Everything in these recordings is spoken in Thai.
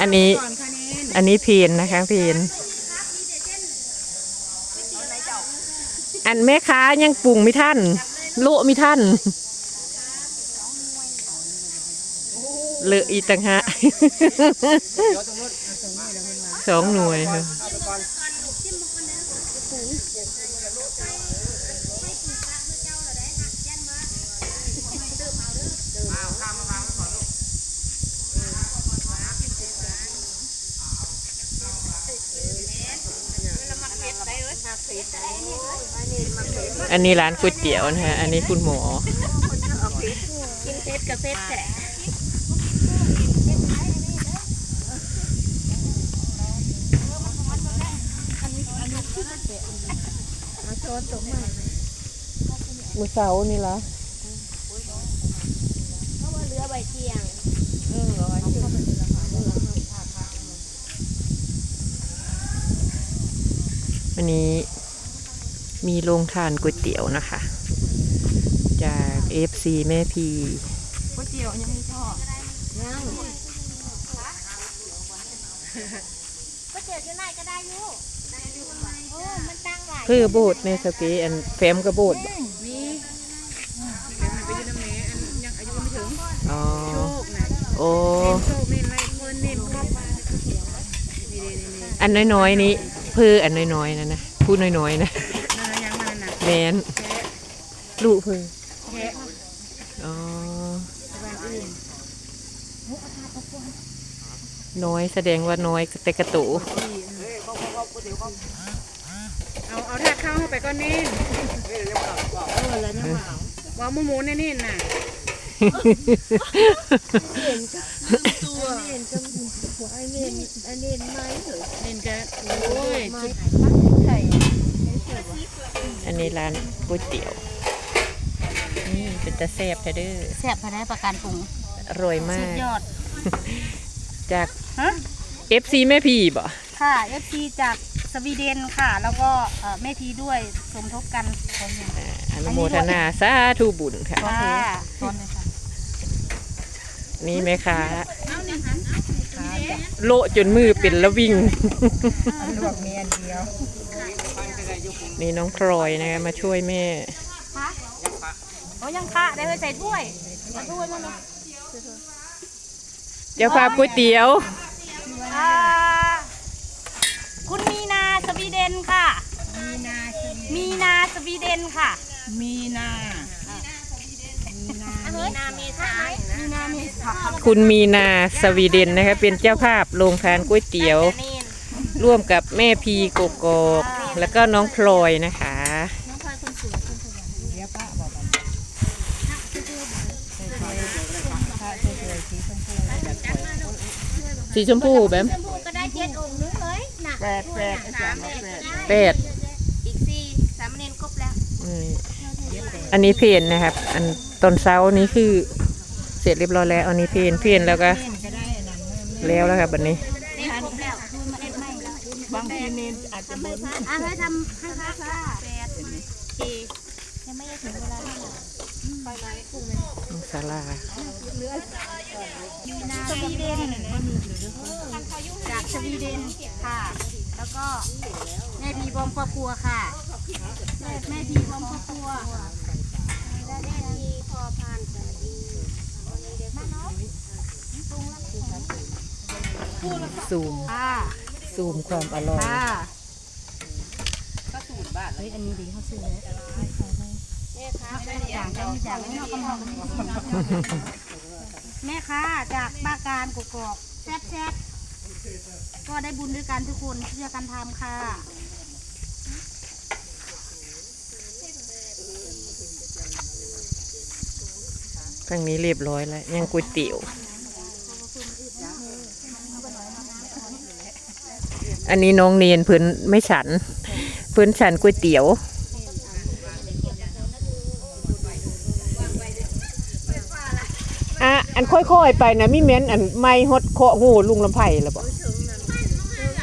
อันนี้ อันนี้เพนนะคะเพนอันแม่ค้ายังปรุงไม่ท่านโละไม่ท่านเลอะอีกต่างหากสองหน่วยค่ะ อันนี้ร้านก๋วยเตี๋ยวนะฮะ อันนี้คุณหมอ กินเพชรกับเพชรแฉะมือเสานี่ละเพราะว่าเรือใบเที่ยงวันนี้ มีโรงทานก๋วยเตี๋ยวนะคะ จากเอฟซีแม่พีก๋วยเตี๋ยวยังไม่ชอบยังก็เจอที่ไหนก็ได้อยูโอ้มันตั้งหลายเพื่อโบสถ์ในสเกอันแฟมกระโบสถ์บ่มีเดี๋ยวมันไปยืนน้ำเมอันยังอายุไม่ถึงอ๋อโชคนะโอ้เน้นโชคเน้นไรเพิ่นเน้นครอบนี่นี่นี่นี่อันน้อยๆนี้เพื่ออันน้อยๆนะนะพูดน้อยๆนะ แมนแฉะลูกเพื่อแฉะอ๋อ บ้านอื่นน้อยแสดงว่าน้อยแต่กระตุเอาเอาถ้าเข้าไปก็เน้นเออแล้วนะว่าหมูหมูๆเน้นๆน่ะตัวเห็นจังหัวไอ้เนนไอ้เนนไม้เหรอเน้นก็โอ้ยจุดไข่อั นนี้ร้านก๋วยเตี๋ยว นี่เป็นตะแซบแท้เด้อแซ่บภายในประกันปรุงอร่อยมาสุกดยอด จากฮะ FC แม่พีบ่ค่ะ FC จากสวีเดนค่ะ แล้วก็เอ่อแม่พีด้วยสมทบกันอ่าอนุโมทนาสาธุบุญค่ะ ค่ะตอนเลยค่ะนี่แม่ค้าโละจนมือเป็นละวิ่งลวกเมียนเดียว นี่น้องพลอยนะคะมาช่วยแม่คะโอ้ยังค่ะได้เลยใส่ถ้วยเอาถ้วยมาเนาะเจ้าภาพก๋วยเตี๋ยวอ่าคุณมีนาสวีเดนค่ะ มีนามีนาสวีเดนค่ะ มีนามีนาเมษามีนาเมษาคุณมีนาสวีเดนนะคะเป็นเจ้าภาพโรงทานก๋วยเตี๋ยว ร่วมกับแม่พีโกโกอก แล้วก็น้องพลอยนะคะ น้องพลอยคนสวยคนสวยเดี๋ยวป้าบอกกันสีชมพูแบบชมพูก็ได้เจ็ดองค์นึงเลยน่ะแปดแปดอาจารย์มาแปดแปดอีกสี่สามเณรครบแล้วนี่อันนี้เพนนะครับ อันตอนเช้านี้คือเสร็จเรียบร้อยแล้ว อันนี้เพนเพนแล้วก็ก็ได้อันนั้นแล้วแล้วครับบัดนี้ อาจจะบนอะให้ทำให้พระค่ะแปดสี่ยังไม่ได้ถึงเวลาเท่าไหร่ไปไหนกุ้งเลยศาลาสวีเดนจากสวีเดนค่ะ แล้วก็แม่พีบอมครอบครัวค่ะ แม่บีบอมครอบครัวแม่พีพอพานสวัสดีมาเนาะซูมซูมความอร่อย ฮ้ยอันนี้ดีเขาซื้อแล้วแม่ค้าจากจังจากไม่เอากำลังแม่ค้าจากบ้าการกกอกแซ่บแซ่บก็ได้บุญด้วยกันทุกคนช่วยกันทำค่ะครั้งนี้เรียบร้อยแล้ว ยังก๋วยเตี๋ยว อันนี้น้องเนียนเพิ่นไม่ฉัน เพิ่นฉันก๋วยเตี๋ยวอะอันค่อยๆไปนะมิเม้นอันไม่ฮดเคาะหูลุงลำไผ่แล้วบอก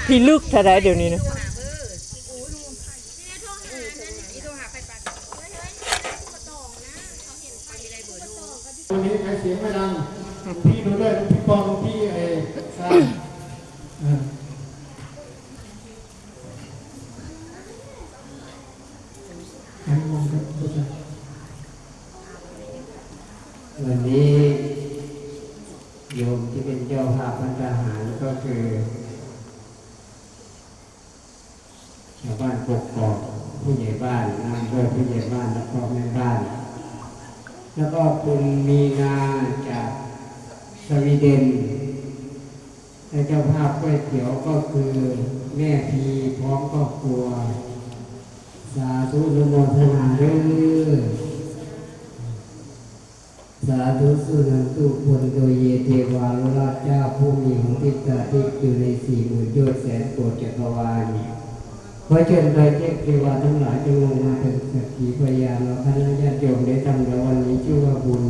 พี่ลึกเท่าไรเดี๋ยวนี้นะ วันนี้โยมที่เป็นเจ้าภาพพันทหารก็คือชาวบ้านกกอกผู้ใหญ่บ้านนำโดยผู้ใหญ่บ้านแล้วก็แม่บ้าน แล้วก็คุณมีนาจากสวีเดนและเจ้าภาพก๋วยเตี๋ยวก็คือแม่พีพร้อมครอบครัว สาธุอนุโมทนาเด้อสาธุสุนันตุพลโดยเยเทวาลุราชเจ้าผู้มีของทิศาทิอยู่ในสี่หมื่นโยชน์แสนโกดจักรวาลขอเชิญไปเทพเทวาทั้งหลายจงลงมาเป็นสักขีพยานเราคณะญาติโยมได้ทำในวันนี้ชื่อว่าบุญ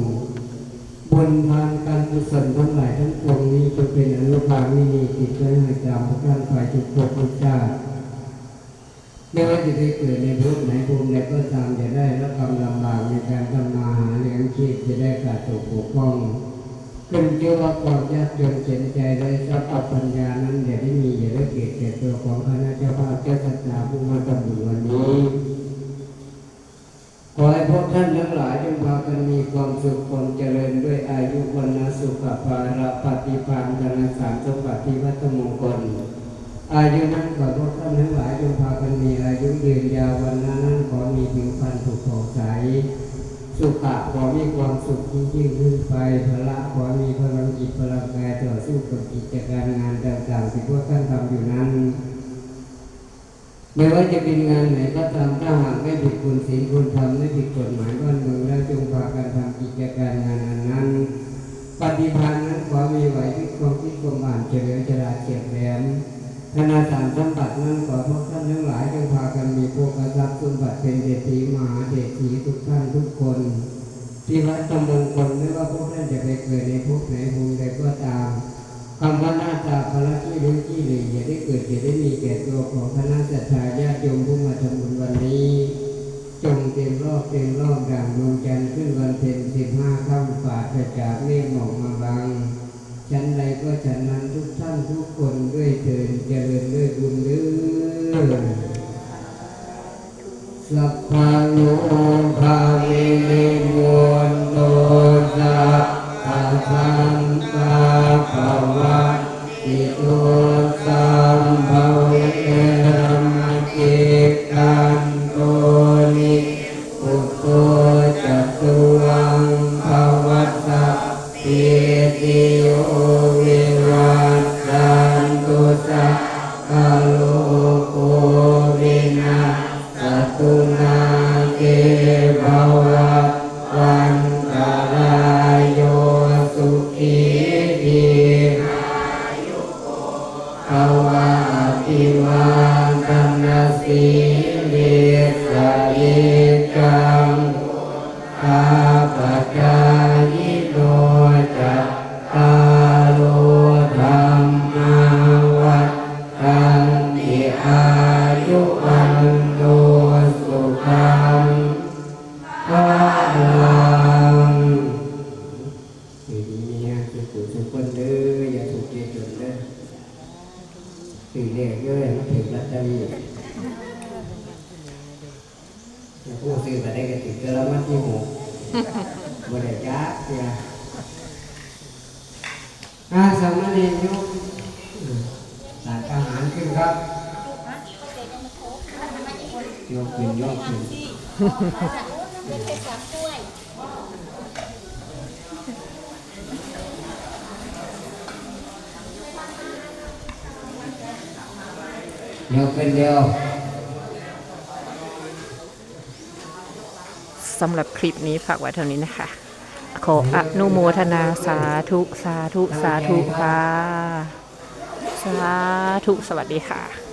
บุญทางการกุศลทั้งหลายทั้งปวงนี้จะเป็นอนุภาพมินีติดไว้ให้ตามพระท่านฝ่ายจุกภพทุกชา ไม่ว่าจะไปเกิดในภพไหนภูมิไหนก็ตามจะได้รับความลำบากในการทำมาหาเลี้ยงชีพจะได้ขาดตกปกป้องขึ้นเชื่อว่าความยากจนเจ็นใจได้ทรัพย์ปัญญานั้นอย่าได้มีอย่าได้เกิดแก่ตัวของใคระเจ้าภาพเจ้าศาสนาผู้มาทำบุญวันนี้ ขอให้พวกท่านทั้งหลายจงพากันมีความสุขความเจริญด้วยอายุวันนะสุขภาระปฏิภาณธนสารสมบัติวัตมงคล อายุนั้นขอพวกท่านทั้งหลายจงพากัน มีอนยาวันนั้นขอมีผิวพรรณถูกผ่องใส สุขะขอมีความสุขยิ่งยิ่งขึ้นไปพละขอมีพลังจิตพลังกายต่อสู้กับกิจการงานต่างๆที่พวกท่านทำอยู่นั้นไม่ว่าจะเป็นงานไหนก็ตามถ้าหากไม่ผิดคุณศีลคุณธรรมไม่ผิดกฎหมายบ้านเมืองแล้วจงพากันทำกิจการงานอันนั้น ปฏิภาณนั้นขอมีไหวพริบความคิดความอ่านเฉลียวฉลาดเฉียบแหลม ธนาสารสมบัตินั้นขอพวกท่านทั้งหลายจงพากันมีโภคทรัพย์สมบัติเป็นเศรษฐีมหาเศรษฐีทุกท่านทุกคน ที่วัดตำมงคลไม่ว่าพวกท่านจะไปเกิดในภพไหนภูมิใดก็ตามคำว่าหน้าตาภารกิจรู้ที่หรือย่าได้เกิดอย่าได้มีแก่ตัวของคณะสัตยาญาติโยมผู้มาทำบุญวันนี้ จงเต็มรอบเต็มรอบดังดวงจันทร์ขึ้นวันเพ็ญสิบห้าค่ำฝาดกระจากเมฆหมอกมาบังฉันใด ก็ฉันนั้นทุกท่านทุกคนด้วยเถิดเจริญด้วยบุญเด้อสัพพะโลภาวิ นะสัตุนาเกภวัตวันตรายโยสุขีทีภวะอภิวานตนาสีลิสเยกัง อาสามเณรโยมสารอาหารขึ้นครับโยมขึ้นโยมขึ้นโยมเป็นเดียวสำหรับคลิปนี้ฝากไว้เท่านี้นะคะ ขออนุโมทนาสาธุสาธุสาธุค่ะ สาธุสวัสดีค่ะ